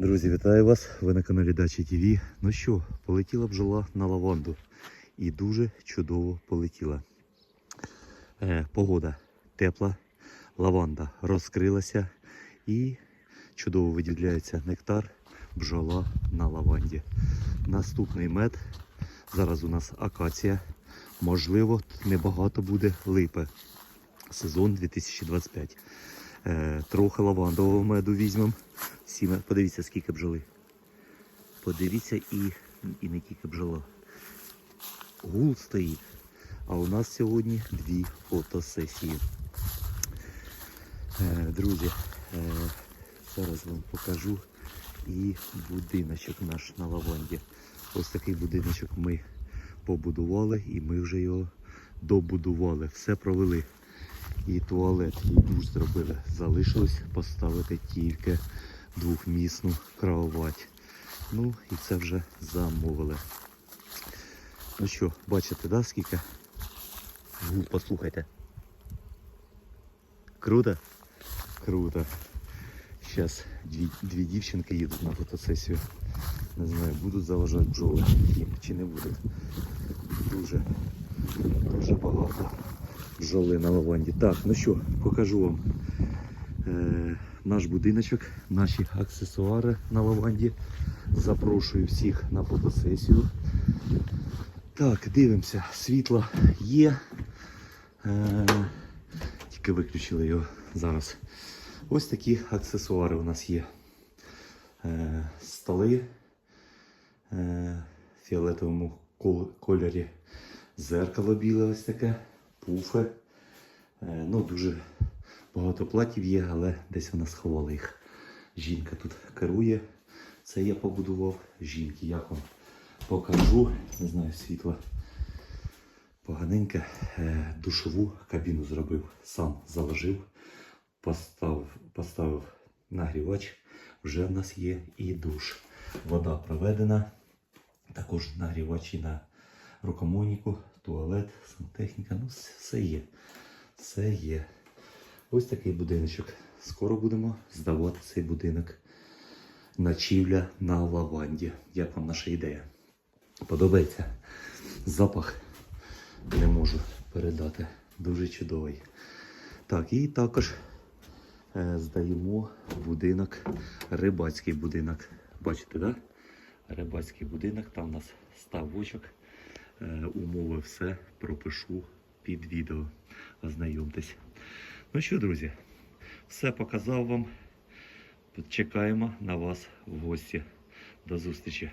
Друзі, вітаю вас! Ви на каналі Дачі ТВ. Ну що, полетіла бджола на лаванду. І дуже чудово полетіла. Е, погода тепла, лаванда розкрилася і чудово виділяється нектар бджола на лаванді. Наступний мед. Зараз у нас акація. Можливо, небагато буде липи. Сезон 2025. Е, трохи лавандового меду візьмемо. Всі Подивіться, скільки бджоли. Подивіться і, і не тільки бджола. Гул стоїть. А у нас сьогодні дві фотосесії. Е, друзі, е, зараз вам покажу і будиночок наш на лаванді. Ось такий будиночок ми побудували і ми вже його добудували. Все провели. І туалет, і душ зробили. Залишилось поставити тільки двохмісну кровать. Ну і це вже замовили. Ну що, бачите, да, скільки? Гул, послухайте. Круто? Круто. Зараз дві, дві дівчинки їдуть на фотосесію. Не знаю, будуть заважати бджоли їм чи не будуть. Дуже, дуже багато бджоли на лаванді. Так, ну що, покажу вам е, наш будиночок, наші аксесуари на лаванді. Запрошую всіх на фотосесію. Так, дивимося, світло є. Е, тільки виключили його зараз. Ось такі аксесуари у нас є. Е, столи е, в фіолетовому кольорі. Зеркало біле ось таке, пуфи. Е, ну, дуже багато платів є, але десь вона сховала їх. Жінка тут керує. Це я побудував. Жінки, як вам покажу. Не знаю, світло поганеньке. Е, душову кабіну зробив, сам заложив, поставив, поставив нагрівач. Вже в нас є і душ. Вода проведена. Також нагрівачі на рукомойнику, туалет, сантехніка. Ну, все є. Все є. Ось такий будиночок. Скоро будемо здавати цей будинок. Ночівля на лаванді. Як вам наша ідея? Подобається? Запах не можу передати. Дуже чудовий. Так, і також е, здаємо будинок, рибацький будинок. Бачите? Да? Рибацький будинок, там у нас ставочок. Е, умови все пропишу під відео. Ознайомтесь. Ну що, друзі, все показав вам. Чекаємо на вас в гості. До зустрічі!